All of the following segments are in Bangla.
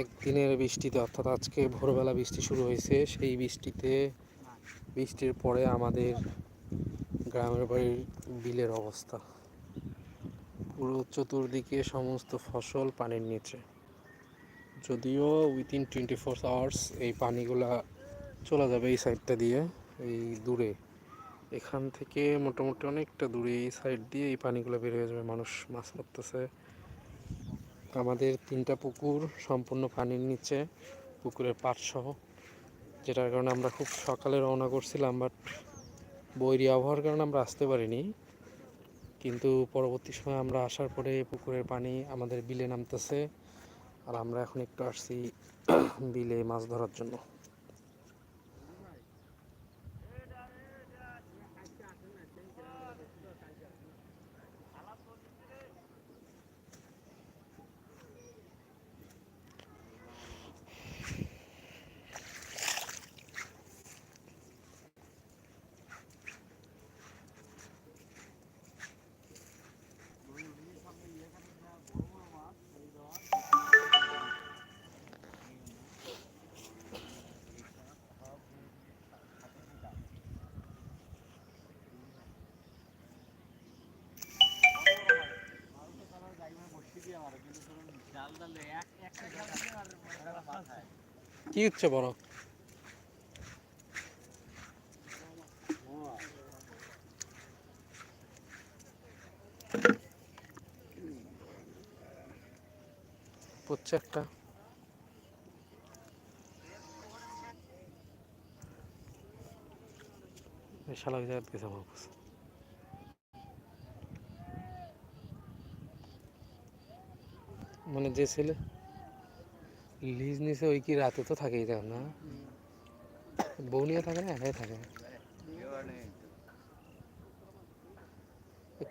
একদিনের বৃষ্টিতে, অর্থাৎ আজকে ভোরবেলা বৃষ্টি শুরু হয়েছে, সেই বৃষ্টিতে, বৃষ্টির পরে আমাদের গ্রামের বাড়ির বিলের অবস্থা। পুরো চতুর্দিকে সমস্ত ফসল পানির নিচে। যদিও উইদিন টোয়েন্টি ফোর আওয়ার্স এই পানিগুলা চলে যাবে এই সাইডটা দিয়ে, এই দূরে। এখান থেকে মোটামুটি অনেকটা দূরে, এই সাইড দিয়ে এই পানিগুলো বের হয়ে যাবে, মানুষ মাছ মারতেছে। আমাদের তিনটা পুকুর সম্পূর্ণ পানির নিচে, পুকুরের পাড়সহ যেটার কারণে আমরা খুব সকালে রওনা করছিলাম বাট বৈরী আবহাওয়ার কারণে আমরা আসতে পারিনি। কিন্তু পরবর্তী সময় আমরা আসার পরে পুকুরের পানি আমাদের বিলে নামতেছে, আর আমরা এখন একটু আসছি বিলে মাছ ধরার জন্য। কি হচ্ছে বড় পড়ছে একটা। শালা জায়গা গেছে আমার মানে যে ছেলে লিজ নিছে ওই কি রাতে তো থাকেই দেখ না? বউ নিয়ে থাকে না একাই থাকে?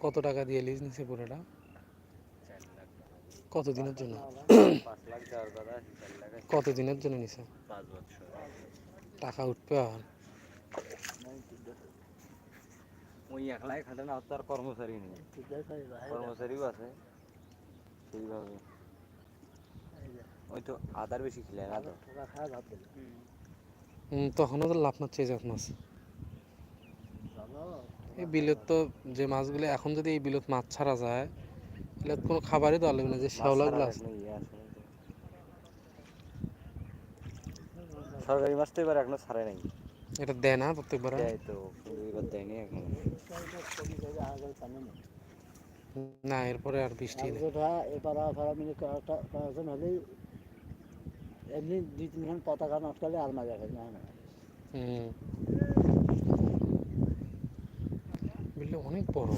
কত টাকা দিয়ে লিজ নিছে পুরোটা? কত দিনের জন্য? কত দিনের জন্য নিছে? টাকা উঠবে আর? ওই একলাই খাটে না তার কর্মচারী নেই। কর্মচারীও আছে। সেইভাবে। ওই তো আদার বেশি খিলে না তখনও তো লাভ মাছ চেয়ে যাক মাছ এই বিলত তো যে মাছগুলো এখন যদি এই বিলত মাছ ছাড়া যায় তাহলে কোনো খাবারই দেওয়া লাগবে না যে শ্যাওলাগুলো আছে সরকারি মাছ তো এবার এখনও ছাড়ে নাই। এটা দেয় না প্রত্যেকবার? দেয় তো এবার দেয়নি এখন। না এরপরে আর বৃষ্টি নেই। এমনি দুই তিনখান পতাকা নটকালে আর মাজা খাই না না। বিলটা অনেক বড়।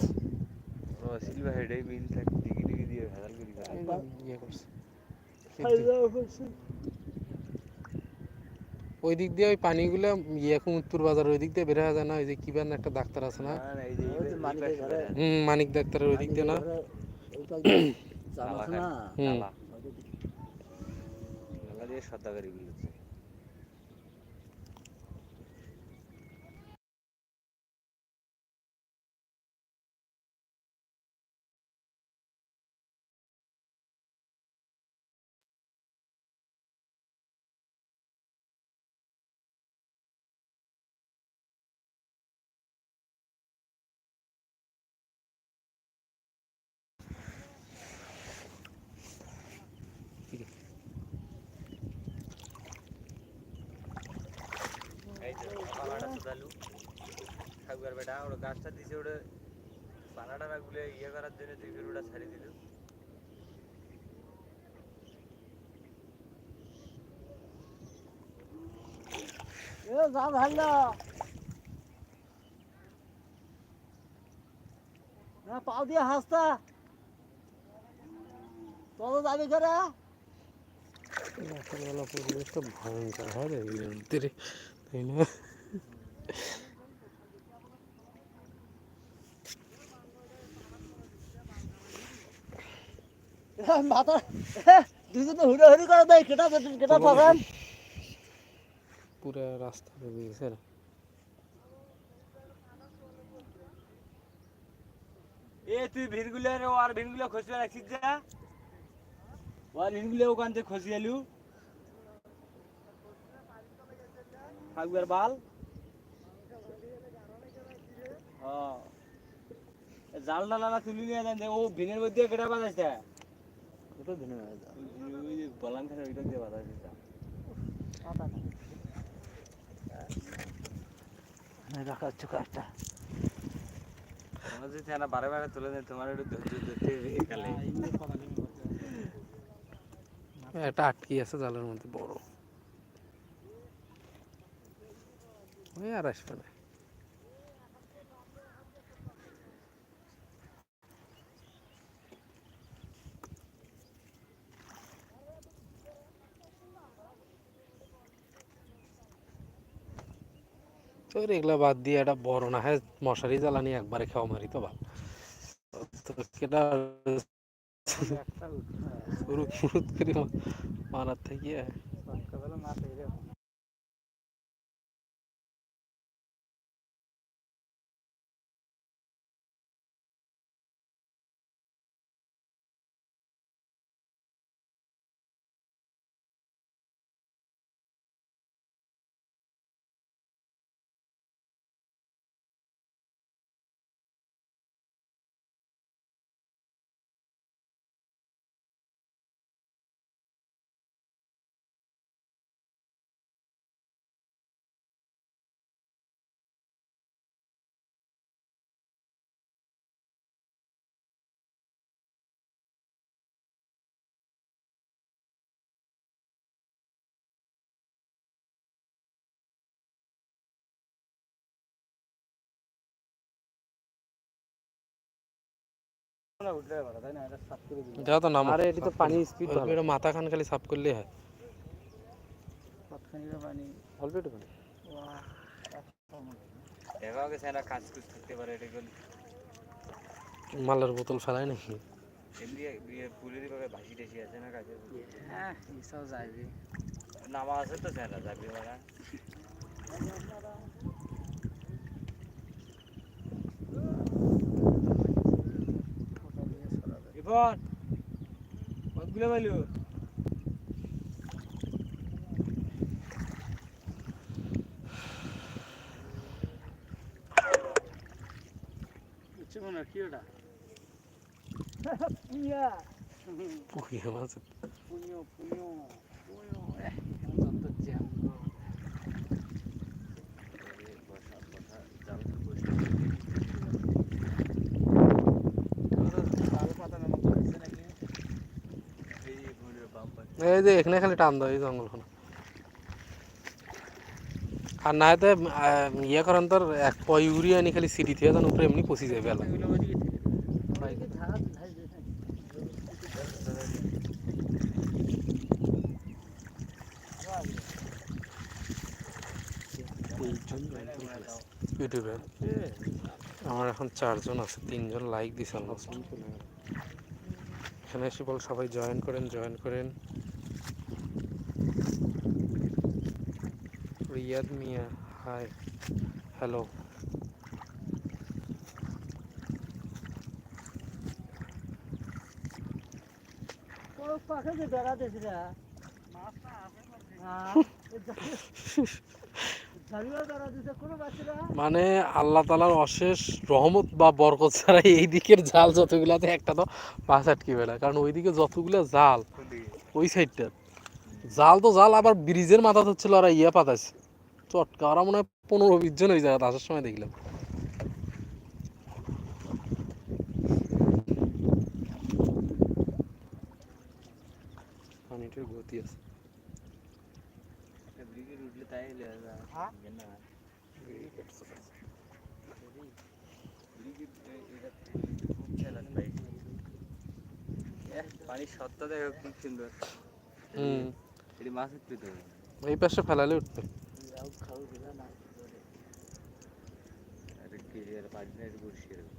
সিলভার হেডে বিল থাকে ডিগি ডিগি দিয়ে ভেজাল করি ইয়ে করছে। ওই দিক দিয়ে ওই পানিগুলো ইয়ে কুমুদপুর বাজার ওই দিক দিয়ে বের হয়ে যায় না ওই যে কি বান একটা ডাক্তার আছে না? না, না, এই যে এই ওই যে এই মানিকের পাশে ঘরে। বেড়ায়। হুম মানিক ডাক্তারের ওই দিক দিয়ে না ওইটা জানাস না হুম নালা। নালা দিয়ে সদাগরি বিল হচ্ছে এই যে পানাটা সুদালু ঠাকুর বেটা ওটা গাছটা দিছে ওটা পানাটা না গুলে ইয়ে করার জন্য তুই ফের ওটা ছাড়ি দিল। এ যা ভালো না পাও দিয়ে হাসতা তত যাবি করে। রাতেরবেলা পরিবেশটা ভয়ঙ্কর হয় রে। তাই না? মাথা দুজনে হুড়ে হুড়ি করে দেয় কেটা কেটা পাকান পুরো রাস্তা ডুবে গেছে এ তুই ভিনগুলো রে আর ভিনগুলো খসে রাখিস যা। ওর ভিনগুলো ওখান থেকে খসি এলু। থাকবার বাল। হ্যাঁ জাল ডালা তুলি নিয়ে যান ও ভিনের মধ্যে কেটা বাজাইছে ওটা ভিন্ন ওই বলান খানে ওইটা দিয়ে বাজাইছে পাতা রাখা হচ্ছে কাজটা। তোমার যদি বারে বারে তুলে দেয় তোমার একটু ধৈর্য ধরতে একটা আটকি আছে জালের মধ্যে বড়। ওই আর আসবে না। তোর এগুলা বাদ দিয়ে একটা বড় না হয় মশারি জ্বালানি একবারে খাওয়া মারি তো ভালো। তো কেটা শুরু ফুরুত করে মারার থেকে সকালবেলা মাছ এরকম উঠলে ভালো তাই না এটা সাফ করে দিলে যা তো নাম আরে এটি তো পানি স্পিড ভালো মাথা খান খালি সাফ করলে হয় কতখানি পানি অল্প একটু পানি দেখা গেছে এরা কাজ কুজ থাকতে পারে এটা গেলে মালের বোতল ফেলায় নাকি এমনি ইয়ে পুলের ভাবে ভাসি টাসি আছে না কাজে হ্যাঁ এসব যাইবে নামা আছে তো স্যার যাবি ওরা এবার কতগুলো পাইলো বুঝছ না কি ওটা ইয়া পুকুরে মাছ পুনিও পুনিও পুনিও এই যে এখানে খালি টান দাও, এই জঙ্গলখানে। আর না হয়তো ইয়ে করেন তোর, এক পয় ইউরিয়া আনি খালি সিটি থেকে যেন উপরে এমনি পচি যাবে বেলা। ইউটিউবে। আমার এখন চারজন আছে, তিনজন লাইক দিছে অলমোস্ট এখানে এসে বল সবাই জয়েন করেন জয়েন করেন। রিয়াদ মিয়া হাই হ্যালো মানে আল্লাহ তালার অশেষ রহমত বা বরকত ছাড়া এই দিকের জাল যতগুলাতে একটা তো পাঁচ আটকি বেলা কারণ ওইদিকে যতগুলো জাল ওই সাইডটা জাল তো জাল আবার ব্রিজের মাথা হচ্ছিল ওরা ইয়ে পাতাছে চটকা। ওরা মনে হয় পনেরো বিশ জন ওই জায়গাতে আসার সময় দেখলাম। পানিটার গতি আছে। ব্রিগেড উঠলে তাই হ্যাঁ? না ব্রিগেড এটা খুব চালাক ভাই পানি সত্তা দেখো খুব সুন্দর হুম। এটি মাছ উঠতে তো এই পাশে ফেলালে উঠবে। খাও দিলা না আর কি আর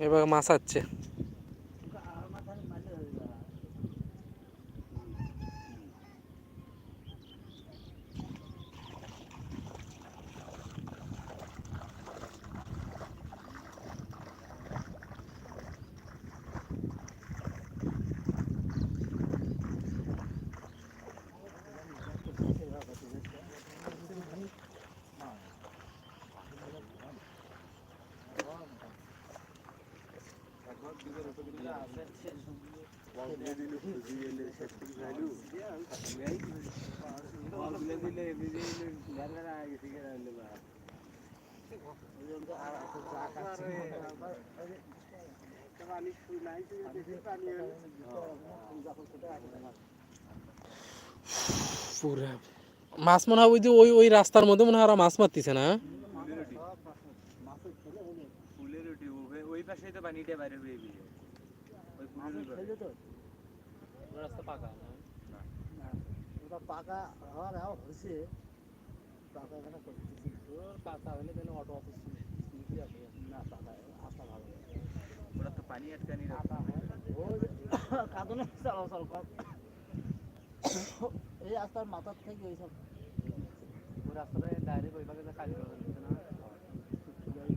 এবার মাছ আছে মাছ মনে হয় ওই যে ওই ওই রাস্তার মধ্যে মনে হয় মাছ মারতেছে না? ফুলের রুটি ওই- ওই পাশেই তো পানিটা বাইরে হয়ে গেছে ওই ফুলের রুটি রাস্তা পাকা ওটা পাকা হওয়ার হাও হয়েছে। পাকা এখানে করতেছি পাকা হলে তাহলে অটো অফিস না পাকা আসা ভালো ওরা তো পানি আটকানি ওই কাঁদনে চলাচল কর এই রাস্তার মাথার থেকে ওইসব ওই রাস্তাটা ডাইরেক্ট ওই পাকে কাজ করা যাচ্ছে না হ্যাঁ? না মাছের দাম রাখার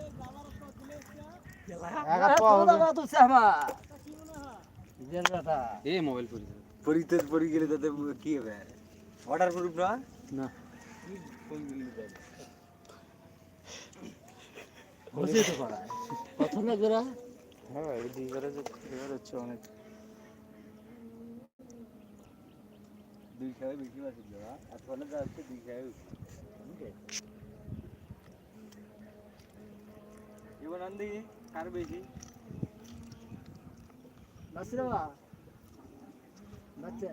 এই মোবাইল পরি পরিতে পরি গেলে তাতে কি হবে? অর্ডার প্রুফ না? না। কোন দিল্লি যাবে হচ্ছে তো করা প্রথমে করে হ্যাঁ এই দুই করে যে ফেভার হচ্ছে অনেক। দুই খাওয়া বেশি বাসি দেওয়া আর ফলে যা হচ্ছে দুই খাওয়া এবার আন্দি কার বেশি নাসিরা বাচ্চা